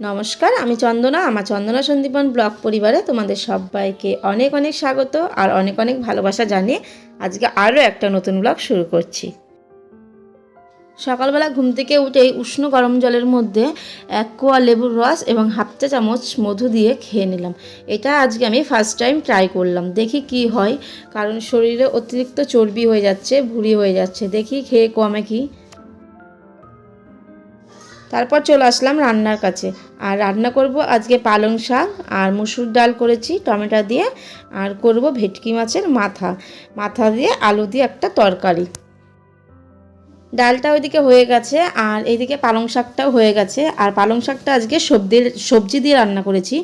নমস্কার, আমি চন্দনা, আমার চন্দনা সন্দীপন ব্লগ পরিবারে তোমাদের সবাইকে অনেক অনেক স্বাগত আর অনেক অনেক ভালোবাসা জানিয়ে আজকে আরও একটা নতুন ব্লগ শুরু করছি। সকালবেলা ঘুম থেকে উঠেই উষ্ণ গরম জলের মধ্যে এক কোয়া লেবুর রস এবং হাফ চা চামচ মধু দিয়ে খেয়ে নিলাম। এটা আজকে আমি ফার্স্ট টাইম ট্রাই করলাম। দেখি কি হয়, কারণ শরীরে অতিরিক্ত চর্বি হয়ে যাচ্ছে, ভুঁড়ি হয়ে যাচ্ছে। দেখি খেয়ে কমে কি। তারপর চলে আসলাম রান্নার কাছে। আর রান্না করব আজকে পালং শাক আর মুসুর ডাল করেছি টমেটো দিয়ে আর করব ভেটকি মাছের মাথা। মাথা দিয়ে আলু দিয়ে একটা তরকারি। ডালটা ওইদিকে হয়ে গেছে আর এইদিকে পালং শাকটাও হয়ে গেছে। আর পালং শাকটা আজকে সবজি সবজি দিয়ে রান্না করেছি।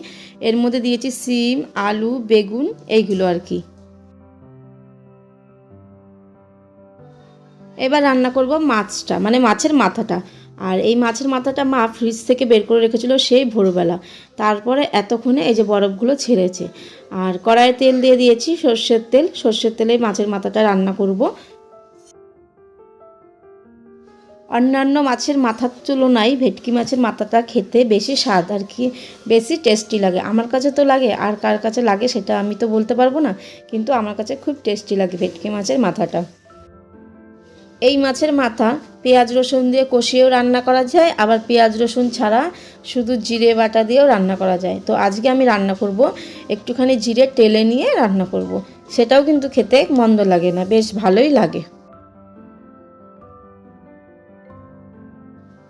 এর মধ্যে দিয়েছি সিম, আলু, বেগুন এইগুলো আর কি। এবার রান্না করব মাছটা মানে মাছের মাথাটা। আর এই মাছের মাথাটা মা ফ্রিজ থেকে বের করে রেখেছিল সেই ভোরবেলা। তারপরে এতক্ষণে এই যে বরফগুলো ছেড়েছে। আর কড়াইয়ে তেল দিয়ে দিয়েছি সর্ষের তেল। সর্ষের তেলে মাছের মাথাটা রান্না করব। অন্যান্য মাছের মাথার তুলনায় ভেটকি মাছের মাথাটা খেতে বেশি স্বাদ আর কি, বেশি টেস্টি লাগে। আমার কাছে তো লাগে, আর কার কাছে লাগে সেটা আমি তো বলতে পারব না, কিন্তু আমার কাছে খুব টেস্টি লাগে ভেটকি মাছের মাথাটা। এই মাছের মাথা, পেঁয়াজ, রসুন দিয়ে কষিয়েও রান্না করা যায়, আবার পেঁয়াজ, রসুন ছাড়া শুধু জিরে বাটা দিয়েও রান্না করা যায় তো আজকে আমি রান্না করব, একটুখানি জিরে টেলে নিয়ে রান্না করব। সেটাও কিন্তু খেতে মন্দ লাগে না, বেশ ভালোই লাগে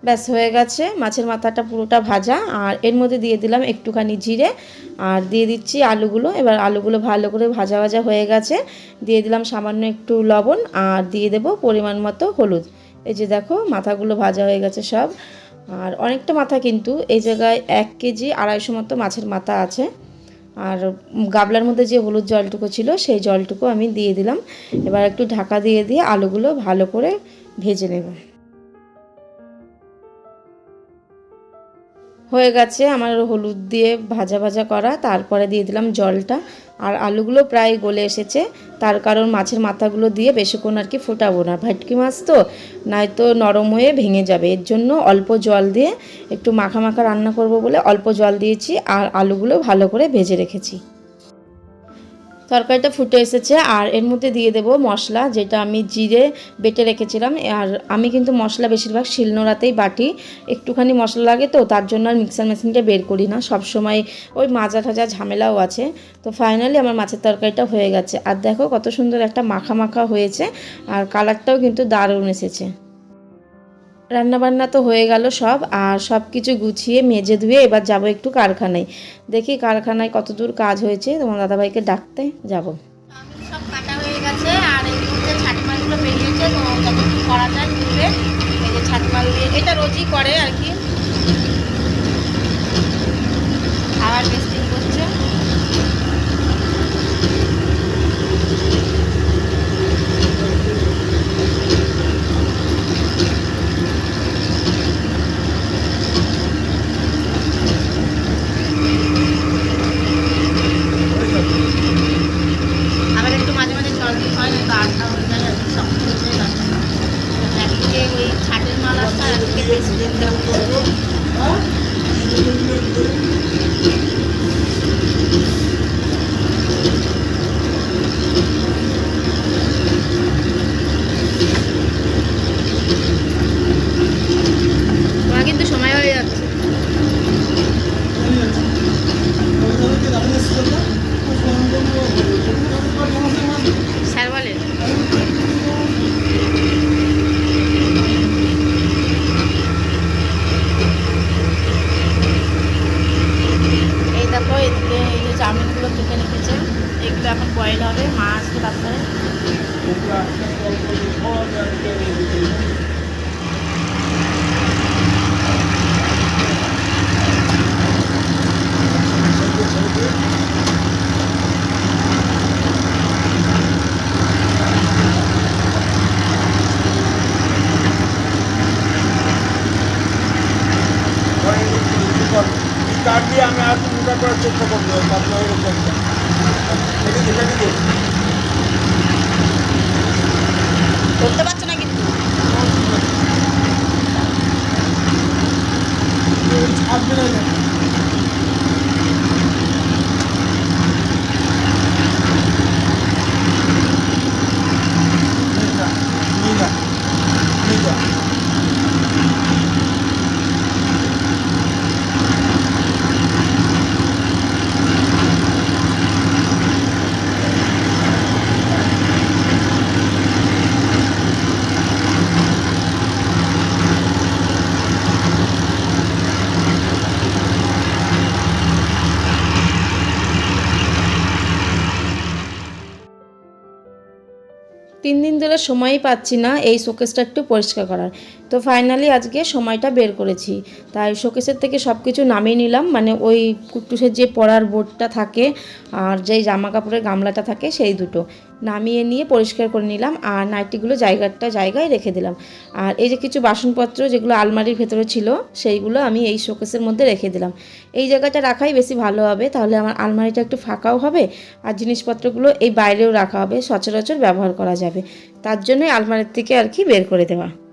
ব্যাস, হয়ে গেছে। মাছের মাথাটা পুরোটা ভাজা। আর এর মধ্যে দিয়ে দিলাম একটুখানি জিরে। আর দিয়ে দিচ্ছি আলুগুলো। এবার আলুগুলো ভালো করে ভাজা ভাজা হয়ে গেছে। দিয়ে দিলাম সামান্য একটু লবণ। আর দিয়ে দেব পরিমাণ মতো হলুদ। এই যে দেখো, মাথাগুলো ভাজা হয়ে গেছে সব। আর অনেকটা মাথা কিন্তু এই জায়গায় এক কেজি আড়াইশো মতো মাছের মাথা আছে। আর গাবলার মধ্যে যে হলুদ জলটুকু ছিল, সেই জলটুকু আমি দিয়ে দিলাম। এবার একটু ঢাকা দিয়ে দিয়ে আলুগুলো ভালো করে ভেজে নেব। হয়ে গেছে আমার হলুদ দিয়ে ভাজা ভাজা করা, তারপরে দিয়ে দিলাম জলটা। আর আলুগুলো প্রায় গলে এসেছে, তার কারণ মাছের মাথাগুলো দিয়ে বেশিক্ষণ আর কি ফোটাবো না। ভেটকি মাছ তো, নয়তো নরম হয়ে ভেঙে যাবে। এর জন্য অল্প জল দিয়ে একটু মাখা মাখা রান্না করব বলে অল্প জল দিয়েছি, আর আলুগুলো ভালো করে ভেজে রেখেছি। তরকারিটা ফুটে এসেছে আর এর মধ্যে দিয়ে দেব মশলা, যেটা আমি জিরে বেটে রেখেছিলাম। আর আমি কিন্তু মশলা বেশিরভাগ শিলনোড়াতেই বাটি, একটুখানি মশলা লাগে তো, তার জন্য আর মিক্সার মেশিনটা বের করি না। সব সময় ওই মাজা ঠাজা ঝামেলাও আছে। তো ফাইনালি আমার মাছের তরকারিটা হয়ে গেছে। আর দেখো কত সুন্দর একটা মাখা মাখা হয়েছে, আর কালারটাও কিন্তু দারুণ এসেছে। রান্নাবান্না তো হয়ে গেল সব, আর সব কিছু গুছিয়ে মেজে ধুয়ে এবার যাব একটু কারখানায়। দেখি কারখানায় কত দূর কাজ হয়েছে, তোমার দাদাভাইকে ডাকতে যাব। সব কাটা হয়ে গেছে, আর এই করা যায় ছাটমাল দিয়ে, এটা রোজই করে আর কি। আবার করছে আবার একটু মাঝে মাঝে জল দিতে হয় না তো আটটা হয়ে যায় আর কি শক্ত হয়ে যায় রাস্তাটা। একদিকে ছাটের মাল আসছে আর একদিকে পেস্টিং দেওয়া করব তোমার কিন্তু সময় হয়ে যাচ্ছে স্যার বলে এই দেখো এদিকে এই যে চাউমিনগুলো কেটে রেখেছে এগুলো এখন বয়েল হবে মা তারপরে কাট আমি আর মোটা করার চেষ্টা করব পাতলা হয়ে ধরতে পারছ না কিন্তু ছাড়বে না। তিন দিন ধরে সময়ই পাচ্ছি না এই শোকেসটা একটু পরিষ্কার করার। তো ফাইনালি আজকে সময়টা বের করেছি। তাই শোকেসের থেকে সব কিছু নামিয়ে নিলাম। মানে ওই কুটুসের যে পড়ার বোর্ডটা থাকে আর যেই জামা কাপড়ের গামলাটা থাকে সেই দুটো। নামিয়ে নিয়ে পরিষ্কার করে নিলাম আর নাইটিগুলো জায়গাটা জায়গায় রেখে দিলাম। আর এই যে কিছু বাসনপত্র যেগুলো আলমারির ভেতরে ছিল, সেইগুলো আমি এই শোকেসের মধ্যে রেখে দিলাম। এই জায়গাটা রাখাই বেশি ভালো হবে, তাহলে আমার আলমারিটা একটু ফাঁকাও হবে আর জিনিসপত্রগুলো এই বাইরেও রাখা হবে, সচরাচর ব্যবহার করা যাবে। তার জন্যই আলমারির থেকে আর কি বের করে দেওয়া।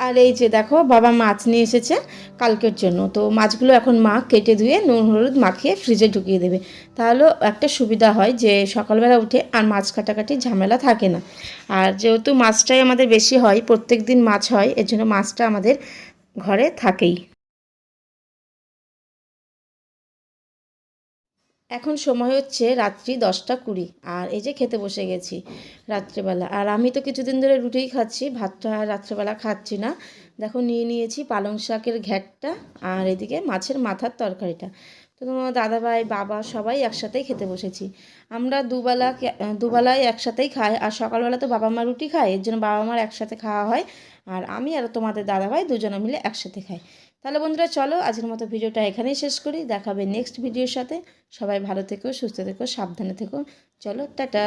আর এই যে দেখো, বাবা মাছ নিয়ে এসেছে কালকের জন্য। তো মাছগুলো এখন মা কেটে ধুয়ে নুন, হলুদ মাখিয়ে ফ্রিজে ঢুকিয়ে দেবে। তাহলেও একটা সুবিধা হয় যে সকালবেলা উঠে আর মাছ কাটাকাটি ঝামেলা থাকে না। আর যেহেতু মাছটাই আমাদের বেশি হয় প্রত্যেক দিন মাছ হয়, এর জন্য মাছটা আমাদের ঘরে থাকেই। এখন সময় হচ্ছে রাত্রি দশটা কুড়ি, আর এই যে খেতে বসে গেছি রাত্রেবেলা। আর আমি তো কিছুদিন ধরে রুটিই খাচ্ছি, ভাতটা আর রাত্রেবেলা খাচ্ছি না। দেখো নিয়ে নিয়েছি পালং শাকের ঘ্যাটটা, আর এদিকে মাছের মাথার তরকারিটা। তো তোমার দাদাভাই, বাবা সবাই একসাথেই খেতে বসেছি। আমরা দুবেলা দুবেলায় একসাথেই খাই, আর সকালবেলা তো বাবা মা রুটি খায়, এর জন্য বাবা মার একসাথে খাওয়া হয়, আর আমি আর তোমাদের দাদাভাই দুজনে মিলে একসাথে খাই। তাহলে বন্ধুরা, চলো আজকের মতো ভিডিওটা এখানেই শেষ করি। দেখাবে নেক্সট ভিডিওর সাথে। সবাই ভালো থেকো, সুস্থ থেকো, সাবধানে থেকো। চলো, টাটা।